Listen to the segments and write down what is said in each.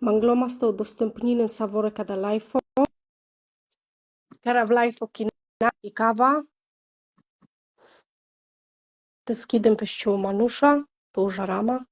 Mangloma sto udostępniny Savore cada life. Cara v life kina i kawa. Te skidem peściło manusza, położa rama.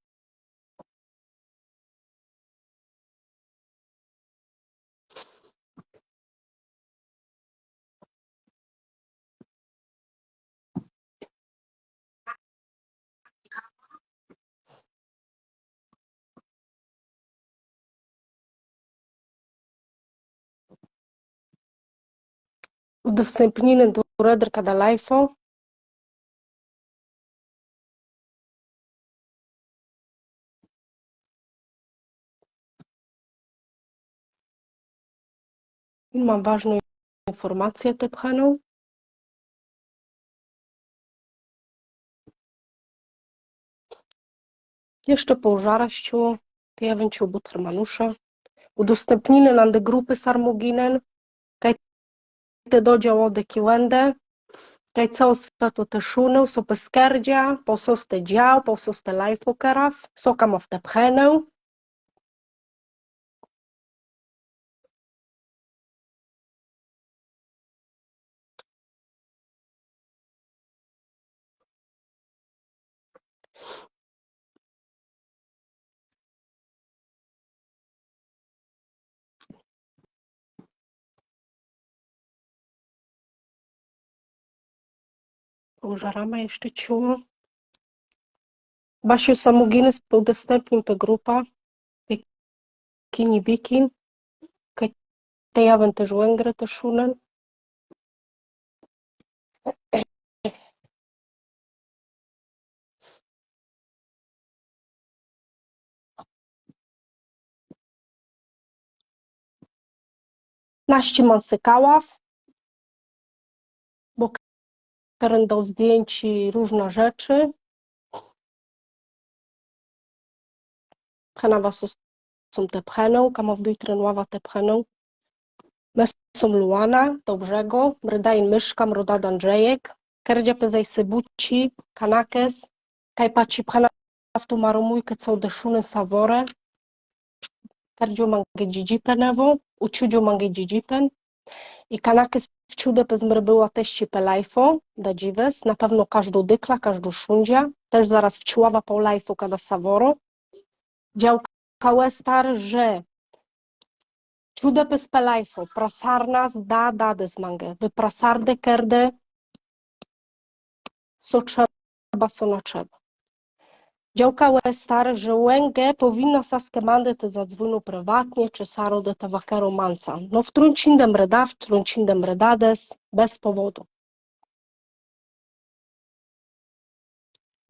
Udostępniny do Redr cada life. I mam ważną informację tę pchaną. Jeszcze ja węciu butr manusza. Udostępniny de grupy sarmuginen. Kaj te dodział ode kiłędę. Kaj całe światło te szuny, so peskerdzia, pososte dział, pososte lajfokeraw, sokam w te pchenę. Pożaramy jeszcze ciu. Basiu samuginy udostępnił tę grupę. Kini bikin. Te ja też łęgrę te szunen. Naście mam sykaław, bo Karen dał zdjęci różne rzeczy. Pchena was są te pcheną, kamowduj trenława te pcheną. Mesom Luana, Dobrzego, Mrydajn Myszka, Mrodad Andrzejek, Kerdzia Pezaj Sybuci, Kanakes, Kajpaci Pchena w tu maromujkę co deszuny Savore, Kerdziu mangę dzidzipenewo, uciudziu mangę i Kanakes wciude pezmry była teści pelajfo, da dziwes, na pewno każdą dykla, każdą szundzia, też zaraz wciława po lajfo kada Savoro. Dział kałestar, że Ciude pe spelajfo, prasarnas da dades mangę, wy prasarde kerde, co trzeba, co na trzeba. Działka Westar, że łęgę powinna saskę mandę te zadzwonił prywatnie, czy saro de te wakero manca. No w truncindem redaw, truncindem redades, bez powodu.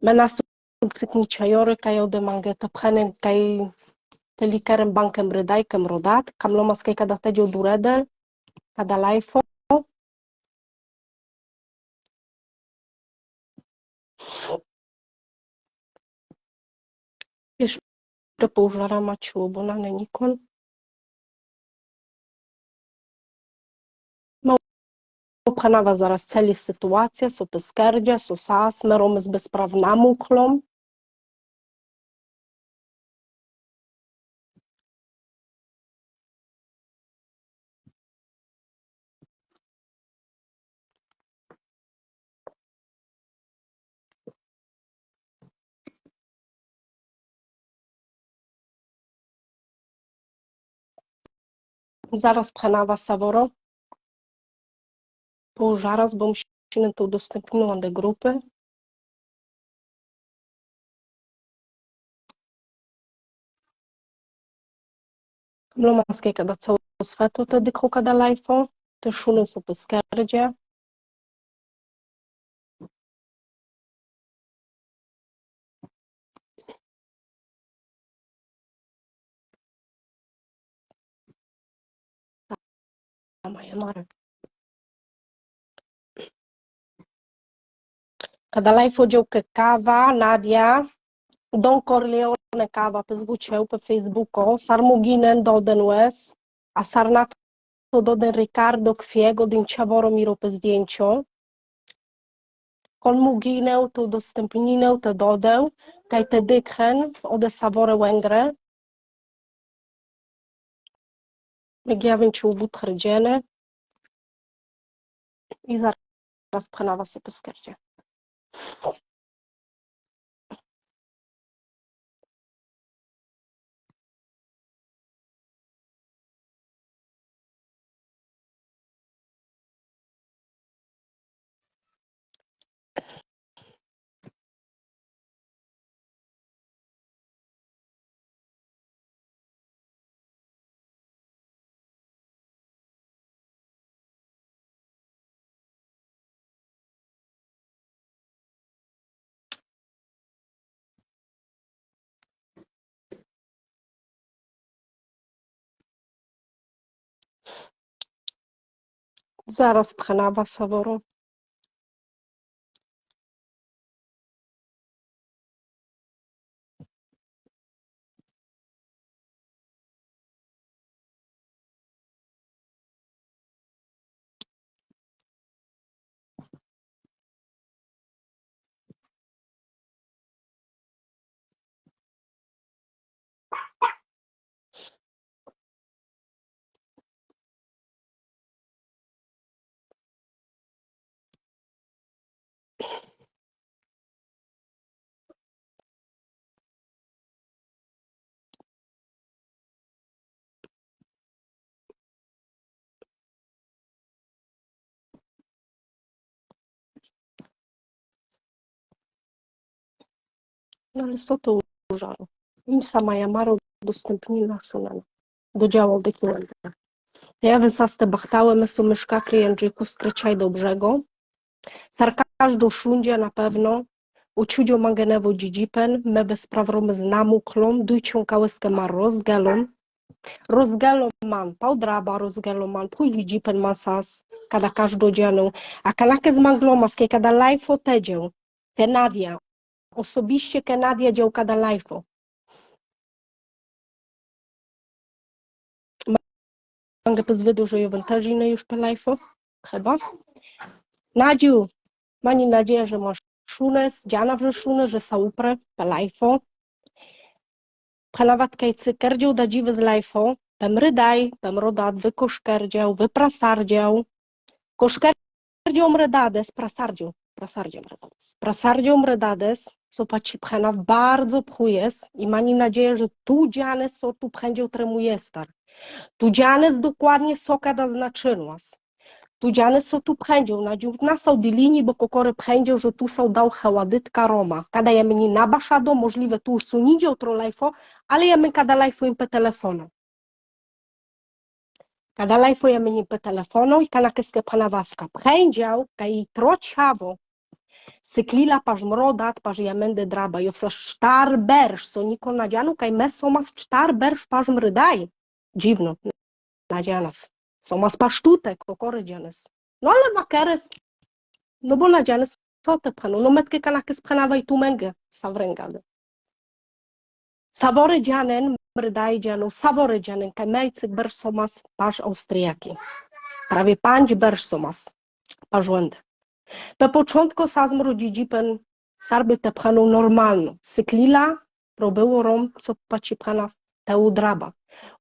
Menasu cykniczajory kajo de mangę te pchenen kaj te likerem bankem rydajkem rodat, kamlomaskej kada tedziu durede, kada lajfo. Jeszcze poużara maciu, bo na Nikon. No, Pchanawa zaraz celi sytuacja, so peskerdzia, so sas, meromy z Zaraz pchanawa Savoro. Poużaraz, bo musimy to udostępnić do grupy. Lomaskie kada całe światło te dyko kada lajfo. Te szuny są peskerdzie. Maja Marek. Cada live działkę kawa, Nadia, Don Corleone kawa, pezbuciał pe Facebooko, doden wes, a Sarnato doden Ricardo Kwiego, din ciavoro miro pe zdjęcio. Kolmuginę to udostępninę te dodeł, kaj te dykhen, ode Savore Węgre. Як нчув Харджене і зараз раз пхана вас у пескерті. Zaraz pchana was Saworo. Ale co to użaru? Im sama Yamaro udostępnila Shunana do działu dokumentu. Ja wysaste bachtałem su myszka klientczyku skryczaj do brzegu. Sarkaż do szundzie na pewno. Uciudziu mangenewo dzidzipen, me bezprawromy z namuklom, dujcią kałyskę ma rozgelom. Rozgelom man, paudraba rozgelom man, pój dzidzipen masas, kada każdą dzianą. A kanakę z manglomaskie, kada lajfo tedzią. Kenadia, osobiście Kenadia działka da lajfo. Mogę pozwiedzieć, że wętażiny już po lajfo? Chyba. Nadziu, mam nadzieję, że masz szunes, dziana w szunę, że saupre po lajfo. Pchanawatka i cykerdział da dziwy z lajfo, pem rydaj, pem rodat, wy koszkerdział, wy prasardział. Koszkerdział mredades, prasardział, prasardział mredades. Prasardział mredades, co paci pchana bardzo pchujes i mani nadzieję, że tu dziane so tu pchędział tremuje star. Tu dziane dokładnie soka da znaczyłas. Tu dziane so tu pchędział, na na są linii, bo kokory pchędział, że tu są dał heładytka Roma. Kada ja mnie nabaszado, możliwe tu już sunidział trolejfo, ale ja my kada lajfo im pe telefonu. Kada lajfo ja mnie pe telefonu i kana keskę pana wawka pchędział, kaj trociawo, Cyklila paż mrodat, paż jamendy draba, jo wsa sztar berż, so niko nadzianu, kaj mes somas sztar berż paż mrydaj. Dziwno, nadzianaw. Somas paż tutek, kokory dzianes. No ale wakeres, no bo nadzianes, co te panu, no metke kanakes panawej tu męgę, savrengady. Savory dzianen, mrydaj dzianu, savory dzianen, kaj mejcyk berż somas paż austriaki. Prawie pańć berż somas, paż Na początku sazm rodzidzipen sarby te pchaną normalną. Syklila probyło rom, co paci pana teu draba.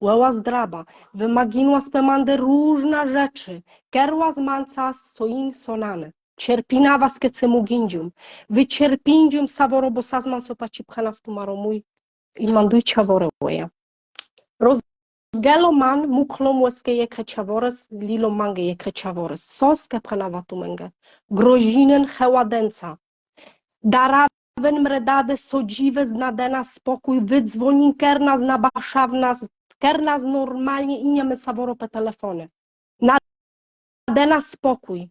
Łeła z draba. Wymaginła z pemandy różne rzeczy. Kerła z manca soin sonane. Cierpinawa z kecemu gindzium. Wycierpindzium saworo, bo sazman so paci pana w tumaro mój i manduj ciawore łeja. Rozgelo man muklom łeskie jeke ciawores, lilo mange jeke ciawores. Soskę panawa tumenge. Grozinen heładenca. Darawen mredade sodziwe znadena spokój, wydzwonin kernas na baszawnas, kernas normalnie i nie my saworo pe telefony. Nadena spokój.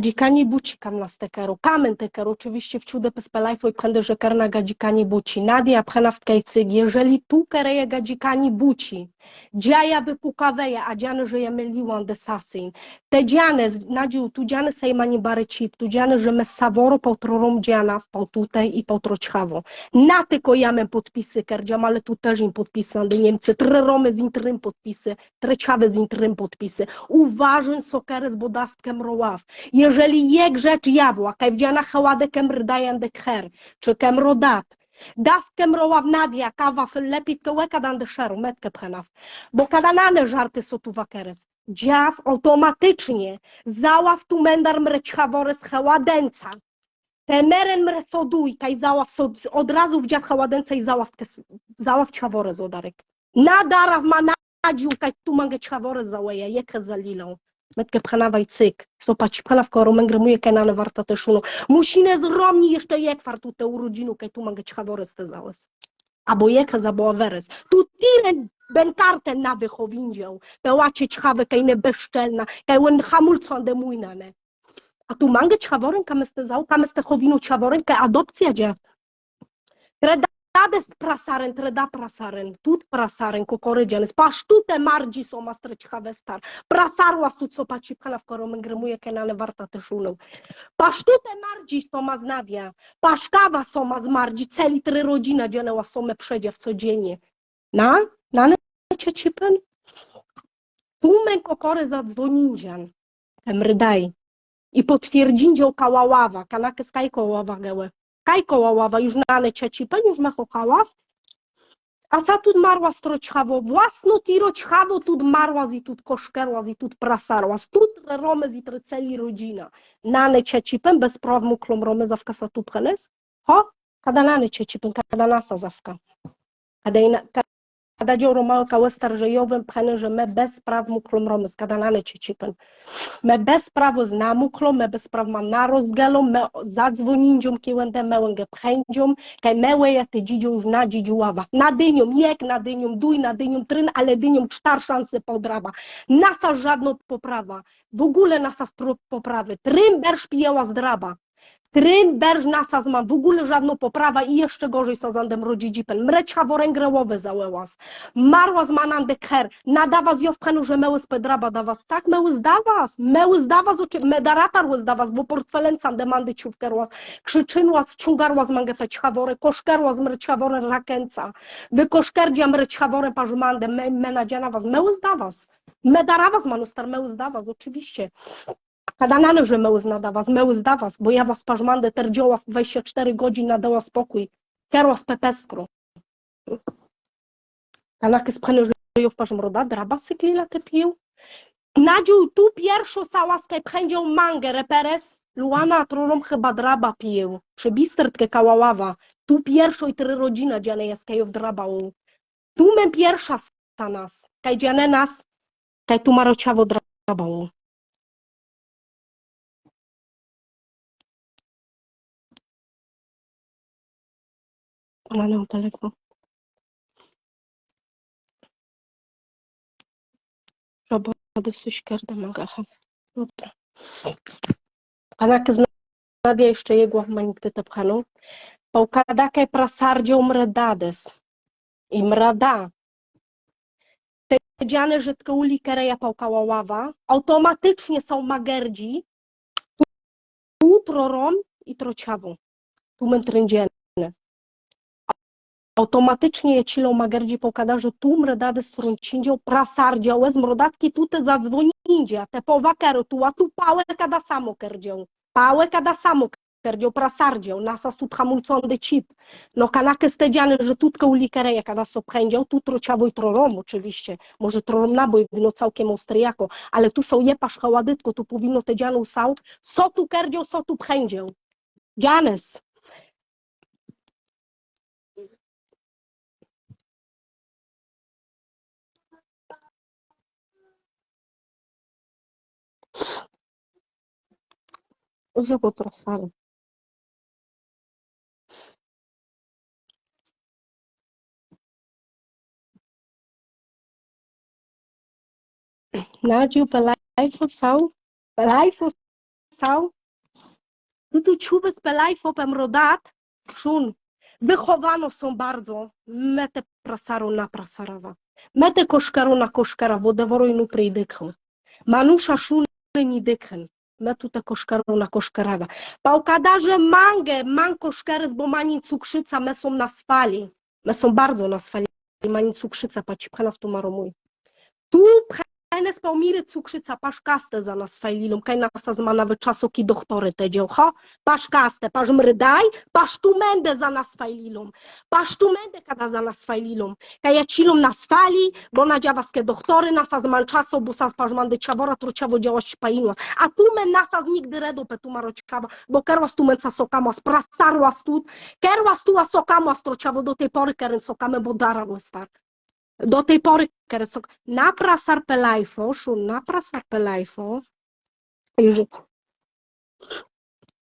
Gadzikani buci kam na stekeru. Kamen tekeru, oczywiście wciude pespelajfo i pchędy, że kerna gadzikani buci. Nadia pchena w tkajcyg, jeżeli tu kereje gadzikani buci, dziaja wypukaweja, a dziany, że myliłam de sasin. Te dziane, nadziu, tu dziane sejmani bary cip, tu dziane, że me savoro pautrorom dziana, pał tutaj i pautroćhawo. Na tylko jamem podpisy kerdziam, ale tu też im podpisane Niemcy, treromy z intrym podpisy, treciawe z intrym podpisy. Uważaj sokery z bodawkiem roław. Jeżeli je grzecz jawła, kaj wdziana haładę kem rdajan de kher, czy kem rodat, Dawkę mroła w nadia, kawa lepiej kołeka dan deszeru, metkę pchenaw. Bo kadanane żarty są tu wakeres. Dziaw automatycznie zaław tu mendar mreć hawores heładenca. Temeren mresoduj, kaj zaław od razu wdziaw heładenca i zaław, zaław hawores odarek. Nadaraw ma nadziu, kaj tu mangeć hawores załaja, jekę zalilą. Metkę pchanawaj cyk. Sopać pchanaw koro męgremuje kenane warta też uno. Musine zromni jeszcze jak fartu te urodzinu, kaj tu mangeć hawores te załes. Abo jeka za boaveres. Tu tiren ben karten na wychowindział. Pełacie ćchawe, kaj ne bezczelna, kaj wen hamulcon de mujnane. A tu mangę ćchaworen, kameste zał, kameste chowinu ćchaworen, kaj adopcja dzia. Tredades prasaren, treda prasaren, tut prasaren, kokorydzian, pasz tu te mardzi są mastre ćchawe star. Prasarłas tu co paci pchana w koro męgremuje kenane warta też uną. Pasz tu te mardzi są ma z nadia. Paszkawa soma z mardzi, celi try rodzina dzianęła somę przedziew codziennie. Na? Na necie cipen? Tłumę kokory zadzwonindzian. Emrydaj. I potwierdził kałaława, kanakę z kajkoława gełę. Kajkoława już na necie cipen, już mechokaław. A za tu marła stroćchavo, własno tiro ćchavo tu marła i tu koszkerła i tu prasarła, tu romy i tre celi rodzina. Nane ciecipem bez praw mu klom romy zawka sa tu pchenes? Ho? Kada nane ciecipem, kada nasa zawka. Kada ina, kada dzioro małe kałe starżejowym pchene, że me bez praw mu klom romy, kada nane ciecipem. Me bez prawo znamu klom, me bez praw ma narozgelo, me zadzwonindziom kiełędę mełęgę pchędziom, kaj mełe ja te dzidzią już na dzidziława. Na dynią, jak na dynią, duj na dynią, tryn, ale dynią cztar szanse podraba. Nasa żadną poprawa. W ogóle nasa poprawy. Tryn berż pijała zdraba. Tryn berż nasa ma w ogóle żadną poprawa i jeszcze gorzej sa zandem rodzi dzipen. Mreć haworęgrełowe załełas. Marła z manande her. Nadawa z jowkanu, że meły z pedraba da was. Tak, meły zda was. Meły zda was, oczy- medaratar zda was, bo portfelencan demandy ciówkerłas. Krzyczynła, ciągarła z mangę feć haworę, koszkerła z mreć haworę rakenca. Wy koszkerdzia mreć haworę parzmandę, me, menadziana was. Meły zda was. Medara was, manustar, meły zda was, oczywiście. Kadanane, że meły zna was, meły zda was, bo ja was parzmandę terdzioła z 24 godzin nadała spokój. Kerła z pepeskru. Kanaky spchany, że ją w parzmroda, draba syklila te pił. Nadził tu pierwszą sałaskę pchędzią mangę, reperes. Luana trolom chyba draba pił. Przebistertkę kałaława. Tu pierwszą i try rodzina dziane jest kaj w drabał. Tu my pierwsza sa nas. Kaj dziane nas, kaj tu marociawo drabał. Nie telefon. Roboty coś każda magacha. Dobra. Panak znadia jeszcze jego manigdy te pchaną. Pałkadakaj prasardzią mredades. I mrada. Te dziane żydko uli kereja pałkała ława. Automatycznie są magerdzi. Tu trorom i trociawą. Tu mętrędzienne. Automatycznie je cilą magerdzi pokada, że tu mredade strącindzią prasardzią, z mrodatki tu te zadzwonindzie, a te powakeru tu, a tu pałę kada samo kerdzią. Pałę kada samo kerdzią, prasardzią, nasas tu hamulcondy chip. No kanakę stedziane, że tutkę ulikereja kada so pchędzią, tu trociawo i trorom oczywiście, może trorom nabój wino całkiem ostryjako, ale tu są jepasz haładytko, tu powinno te dzianu są, so tu kerdzią, so tu pchędzią. Dzianes. Żeby prasary. Nadziu, pelajfo są, pelajfo są. Tu tu ciuwy z pelajfo pem rodat, szun. Wychowano są bardzo, metę prasaru na prasarawa. Metę koszkaru na koszkara, bo deworuj nu pridykhą. Manusza szuny ni dykhen. Metu te koszkaru na koszkarawa. Pałkadarze mangę, man koszkeres, bo mani cukrzyca, me są na swali. Me są bardzo na swali. Mani cukrzyca, paci pchana w tu maromuj. Tu Enes paumiry cukrzyca, paszkaste za nas fajlilum, kaj nasa zma nawet czasu, ki doktory te dziołcha, paszkaste, pasz mrydaj, pasz tu mędę za nas fajlilum, pasz tu mędę kada za nas fajlilum, kaj ja cilum nas fali, bo na dziawaskie doktory nasa zman czasu, bo sas pasz mandy ciawora, truciawo działać painuas, a tu men nasa z nigdy redu pe tu marociawa, bo kerwas tu men sa sokamas, prasarwas tu, kerwas tu a sokamas truciawo do tej pory, keryn sokame, bo dara star. Do tej pory, keryn sok, na prasar pelajfo, szun na prasar pelajfo, już,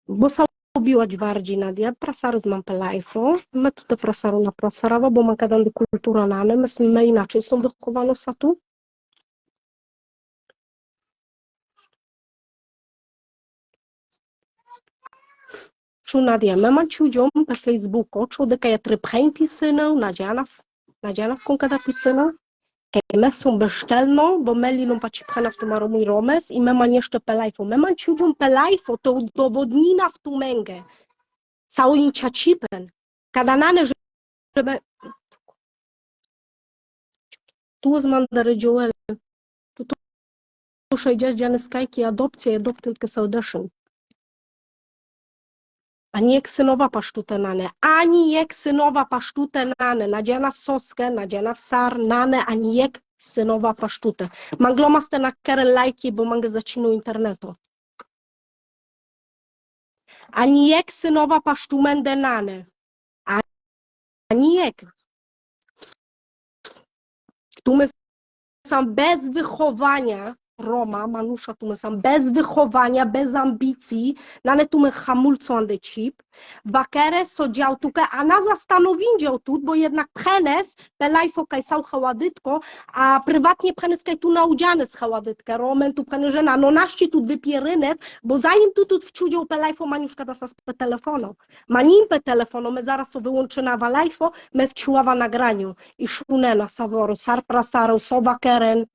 bo sa ubiłać bardziej Nadia, prasary mam pelajfo, my tu te prasaru na prasarawa, bo ma kadandy kultura nane, my, my inaczej są wychowano sa tu. Şu Nadia, me man ciudziom pe Facebooko, ciu de ca e trepchain pisynę, Nadia Nadia com cada pisynę, Kaj me są bezczelną, bo meli no paci pchana w tu maromuj romes i me man jeszcze pelajfo. Me man ciudziom pelajfo, to udowodnina w tu męgę. Cały im ciacipen. Kada nane, że żeby... Tu z mandary dziołel. Tu tu szejdziesz dziany skajki adopcję, adoptylkę saudaszyn. Ani jak synowa pasztutenane, ani jak synowa pasztutenane, nadziana w soskę, nadziana w sar, nane, ani jak synowa pasztute. Manglomaste na keren lajki, bo mangę zacinu internetu. Ani jak synowa pasztumende nane. Ani jak. Tu my sam bez wychowania Roma, Manusza, tu my sam bez wychowania, bez ambicji, nane tu my hamulco ande chip, bakere so dział tuke, a na zastanowił tu, bo jednak pchenes, pelajfo kaj sau haładytko, a prywatnie pchenes kaj tu naudziane z haładytkę, romen tu pchenes żena, no naszci tu wypierynes, bo zanim tu tu wciudział pelajfo, maniuszka da sas pe telefono, manim pe telefono, my zaraz so wyłączy na walajfo, my wciuława nagraniu i szune na saworu, sar prasaru, sowa keren,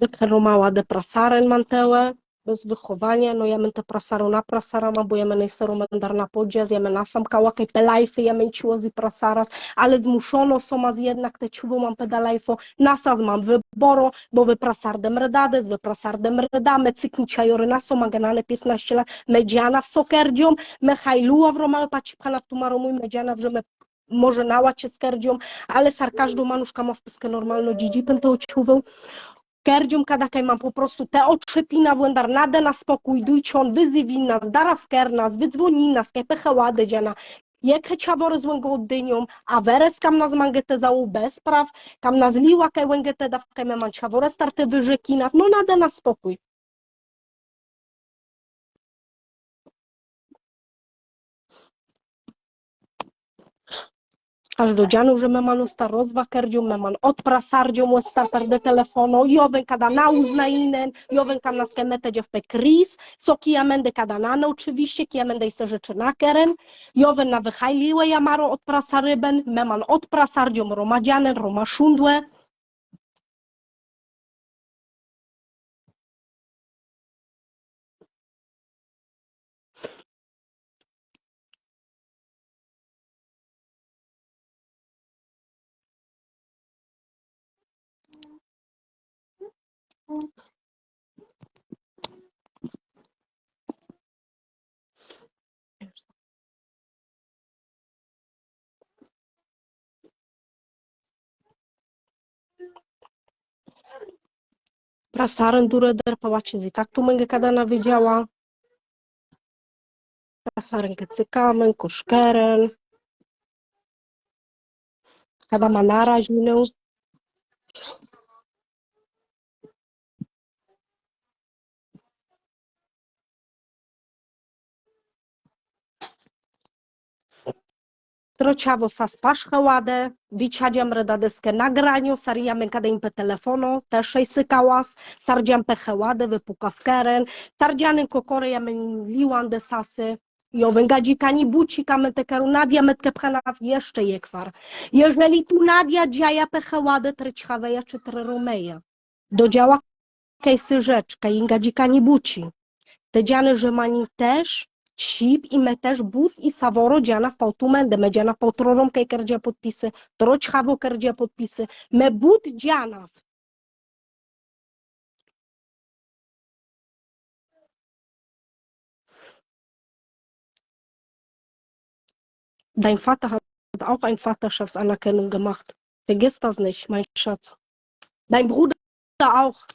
wykromała de prasaren mantełę, bez wychowania, no ja te prasaru na prasarama, bo ja men seru mendar na podziaz, ja na sam kałakaj pelajfy, ja men ciło z prasaras, ale zmuszono somaz jednak te ciubo mam pedalajfo, nasaz mam wyboru, bo wy prasardem redades, wy prasardem redame, cyknicia jory na soma ganane 15 lat, medziana w sokerdziom, me hajluła w romal pacipchana w tumaromuj medziana w że me może nałacie skerdziom, ale sar każdą manuszka ma spyskę normalno dzidzi, pętą ciuwę, Kerdzium kada kaj mam po prostu te otrzepina włędar nade na spokój, dujcie on wyzywi nas, dara w kernas, wydzwoni nas, kaj pechełady dziana. Jak chciawory z dynią, a weres kam nas mangetę zału bez praw, kam nas liła kaj łęgetę da w kaj me man ciawory starte wyżekina, no nade na spokój. Aż do dzianu, że memanu sta rozwakerdziu, meman odprasardziu, mu sta perde telefono, jowen kada na uznainen, jowen kam na skemete w kris, so kijamende kada nane oczywiście, kijamende se rzeczy na keren, jowen na wychajliłe jamaro odprasaryben, meman odprasardziu, romadzianen, romaszundłe, prasaren dură der pałacie zi. Tak tu męgę kadana wiedziała. Prasaren kecykamen, kuszkeren. Kada ma naraźninę. Trociavo sa spašche ładę, wyciadziam redadeskę nagraniu, sariamy kadem pe telefono, też sykałas, sardziam pe heładę, wypuka w keren, sardziany kokory jamen liwan de sasy, Jowen gadzikani buci kametekeru Nadia metke pchanaw jeszcze jekwar. Jeżeli tu Nadia dziaja pecheładę tryczchaweja czy treromeja, do działa kejsy rzeczka, inga dzikani buci. Te dziany, że mani też, Shqip i me tesh but i savoro gjana faltu mendeme, gjana faltrorom kaj kërgje potpise, tro qhavo kërgje potpise, me but gjanav. Dein Vater hat auch eine Vaterschaftsanerkennung gemacht. Vergiss das nicht, mein Schatz. Dein Bruder auch.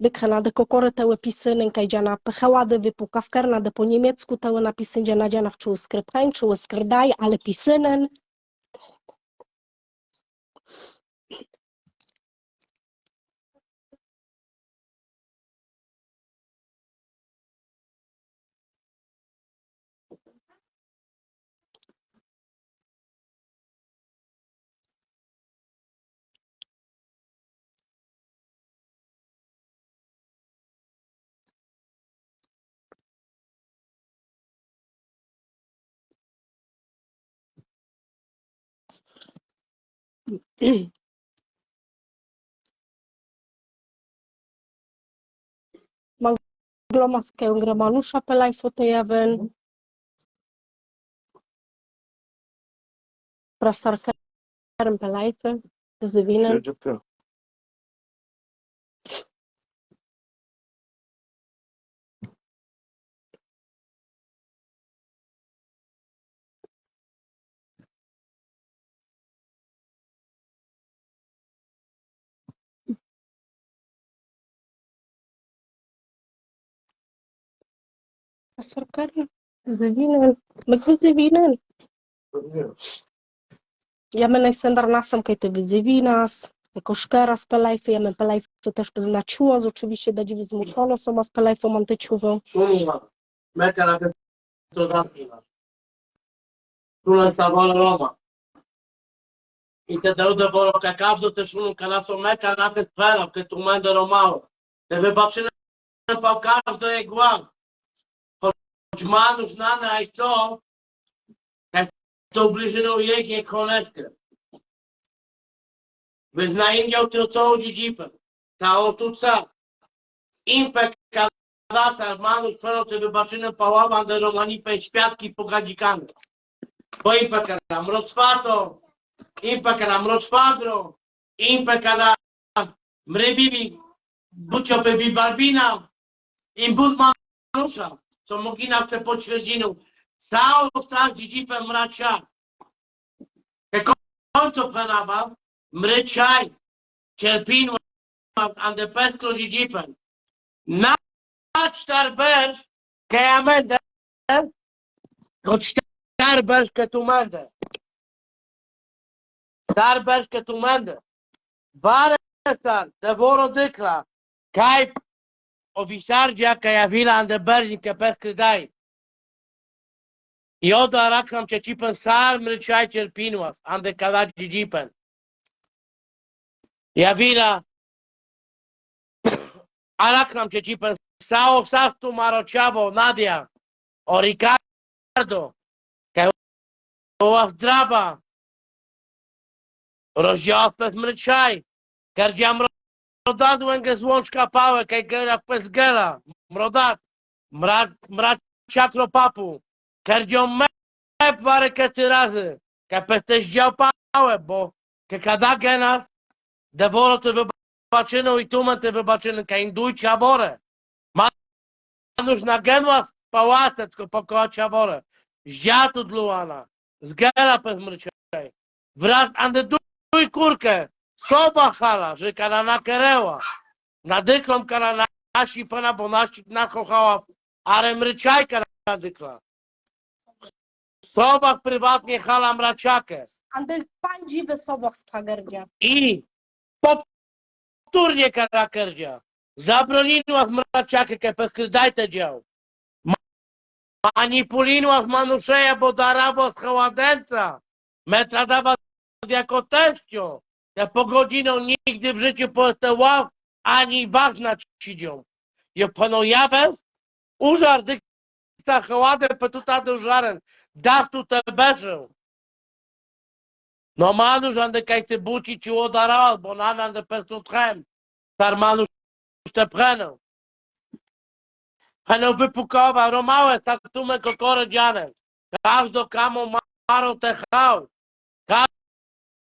Wykra de kokory teły pisyny, kajdziana pechałady wypuka w karna po niemiecku teły napisy dziana dziana w czuły skrypchań, czuły skrdaj, ale pisynen. Μαγκλώ μας και ογκρεμανούς απελάει φωτεύεν. Πρασταρκέρεν πελάει φε, ζεβίνεν. Zywinen. Prasarkerem, zywinen. Mekru zywinen. Ja my najsendar nasam kaj te wyzywinas, jako szkera z pelajfy, ja my pelajfy też beznaczyło, z oczywiście dać zmuszono są z pelajfą antyciową. Sunma, Mekara che trovatina. Sună țavală Roma. I te dău de voro ca capsul te șunu ca la someca na că spera, că tu mai de romao. Te wybaczymy po każdo je głam. Choć manusz na na i co, jak to bliżyną jej nie koneskę. Wyznaję to co dziedzipem. Ta otuca. Impek Kadasa, Manus, Pero, te wybaczymy pałama, de Romani, pe świadki pogadzikane. Bo impekara mrocfato, impekara mrocfadro, impekara mrebibi, bucio pe bibarbina, imbud manusza, co mogina te poćvrđinu, sao stav dzidzipem mrača. Ke konto penava, mrečaj, čerpinu, ande pesklo dzidzipem. Na Starberg, que é a Amanda, ou Starberg que tu manda. Starberg que tu manda. Varasar, da voro dykla, kaj ovisarđa kaj je vila ande Berlin ke peskri daj. I oda rakam će čipan sar mrčaj čerpinuas, ande kada džipen. Ja vila, arakam će čipan Sao Saftu Marociavo, Nadia, o Ricardo, que o Azdraba, rozdział bez mryczaj, kerdziam mrodat łęgę złączka pałę, kaj gera bez gera, mrodat, mra, mra ciatro papu, kerdzią mep parę kety razy, bez też dział pałę, bo ke kada gena, devoro te wybaczyną i tumen te wybaczyny, kaj indujcie aborę. Manusz na genła pałatecko pokocia worę. Zdziatu dluana. Zgera bez mryczaj. Wraz ande duj kurkę. Soba hala, że kana na kereła. Na dyklom kana nasi pana, bo nasi nakochała. Ale mryczaj kana dykla. Soba prywatnie hala mraczakę. Ande pandzi wesołach z pagerdzia. I powtórnie karakerdzia. Zabroniła w mraciakę kepeskry, dajte dział. Manipulinła w manuszeja, bo darawo z haładenca. Metra dawa jako teściu. Te po godziną nigdy w życiu po te ław, ani ważna cidzią. Je panu jawes, użar dykta haładę, petuta do żaren. Dach tu te beżę. No manusz, ande kajcy buci ci odaral, bo nanan de pesutchem. Sarmanu Sztepcheną. Pcheną wypukowa, romałe, satume kokore dziane. Każdo kamo maro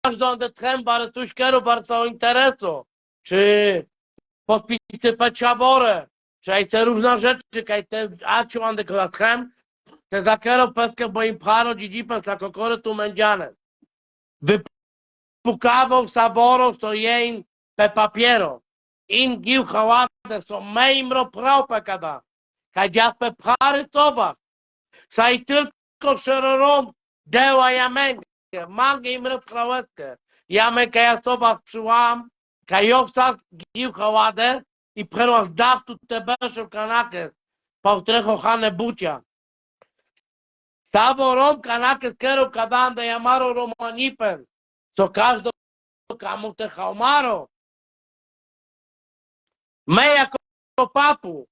techał. Każdą detchem bardzo coś kieru bardzo interesu. Czy podpisy peciaworę. Czy aj różne rzeczy, kaj te aczu ande klatchem. Te zakero peskę moim paro dziedzipem sa kokory tu mędziane. Wypukawał saboro to jein pe papiero. In gił hałatę, so meimro prałpę kada. Kaj pe pary towa. Saj tylko szerorom deła jamęgę. Mangę im prałetkę. Jamę kaj ja soba przyłam. Kajowca gił haładę i prenoś dawtu tebeszem kanakę. Pautrecho hane bucia. Savo rom kanakes kero kadanda yamaro romanipen. So każdo kamu te haumaro. Me jako papu,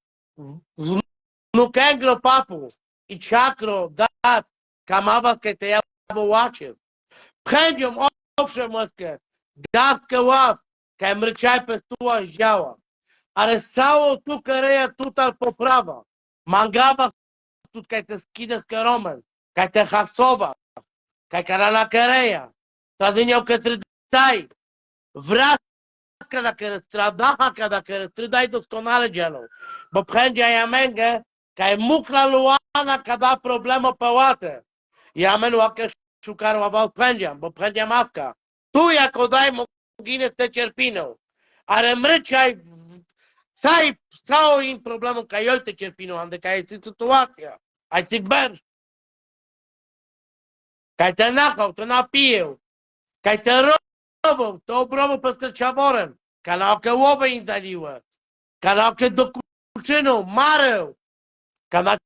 papu i czakro dat kamavas ke te ja wołacie. Pędzią owszem łaskę, dawkę ław, kaj mryczaj pestuła zdziała. Ale z całą tu kereja tutal poprawa. Mangawa tu kaj te skides keromen, kaj te hasowa, kaj karana kereja. Tradyniał ke trydaj. Wraz kada kere stradaha kada kere trydaj doskonale dzielą. Bo pędzia ja męgę, kaj mukla luana kada problemo pałatę. Szukarła wał pędziam, bo pędzia mawka. Tu jako daj ginę te cierpiną. Ale mryczaj Saj całą im problemu kaj te cierpiną, ande kaj ty sytuacja. Aj ty berz. Kaj te nachał, to napiję. Kaj te robo, to obrobo pod czaworem. Kanałkę łowę im daliłe. Kanałkę do kurczyną, marę. Kanałkę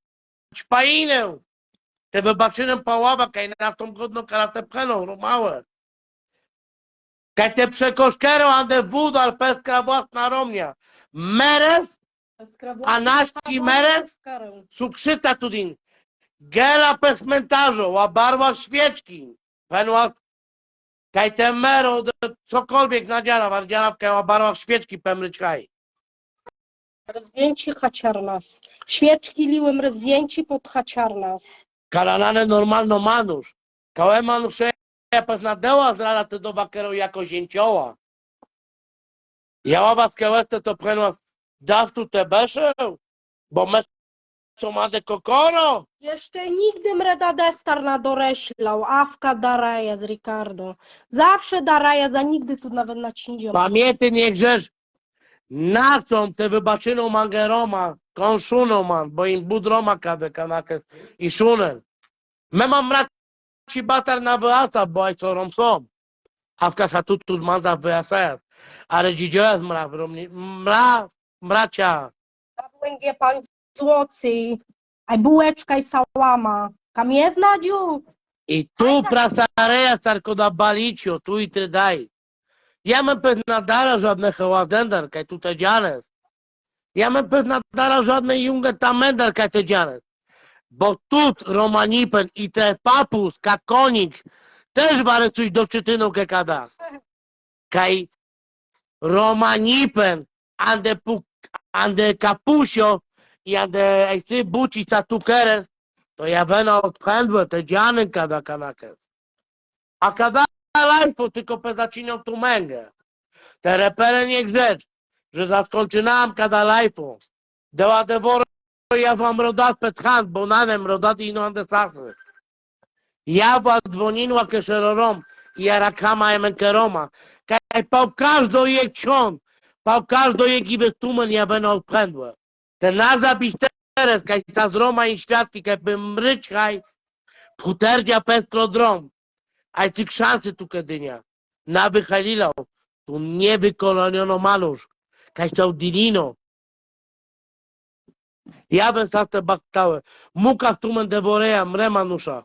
ćpainę. Te wybaczynę paława, kaj na tą godną karatę pcheną, romałe. Kaj te przekoszkero, ande wódar, peskra własna romnia. Meres, a naści meres, cukrzyta tudin. Gela pe cmentarzu, a barwa świeczki. Penła, kaj te mero, cokolwiek nadziana, wardziana w kaj barwa świeczki pemryczkaj. Zdjęci haciarnas. Świeczki liłem zdjęci pod haciarnas. Karanane normalno manusz. Kałe manusze, peznadeła zrada te do wakero jako zięcioła. Ja was kełete to prenła dawtu te beszeł, bo mes są made kokoro. Jeszcze nigdy mreda destar na doreślał. Awka daraja z Ricardo. Zawsze daraja, za nigdy tu nawet na cindzie. Pamiętaj, nie grzesz. Na są te wybaczyną mangeroma, konszuną man, bo im budroma kade kanakes i szunen. Me mam mraci batar na wyasa, bo aj co są. A w kasatutu manza wyasa. Ale dzidzioja mra, mra, mracia. Łęgie pan złocy. A bułeczka i sałama. Kam jest Nadziu? I tu prasareja starko da balicio, tu i ty daj. Ja mam pewna dara żadne heładendar, kaj tutaj dzianes. Ja mam pewna dara żadne junge tamendar, kaj te dzianes. Bo tu romanipen i te papus, kakonik, też wary coś do czytynu kekada. Kaj romanipen, ande, pu, ande kapusio i ande ejcy buci sa tukeres, to ja wena odpędłem te dziany kada kanakes. A kada lajfu tylko pezaczynią tu męgę. Te repere nie grzecz, że zaskoczynam kada lajfu. Deła devoro ja wam rodat pet hand, bo nanem rodat ino ande sasy. Ja was dzwoninła keszerorom i arakama emenkeroma. Kaj pał każdo je ksiąd, pał każdo je gibestumen ja wena odpędłem. Te nazabić teraz, kaj sa z Roma i świadki, kaj by mryczaj, puterdzia pestro drom. Aj tych szansy tu kedynia. Na tu nie wykoloniono malusz. Kaj chciał dilino. Ja bym sa te baktałe. Muka w tumen devoreja, mre manusza.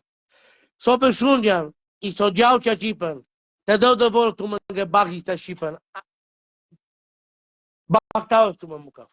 So wyszundian i so działcia cipen. Te do devoro tumen ge bachi te sipen. Baktałe w tumen muka.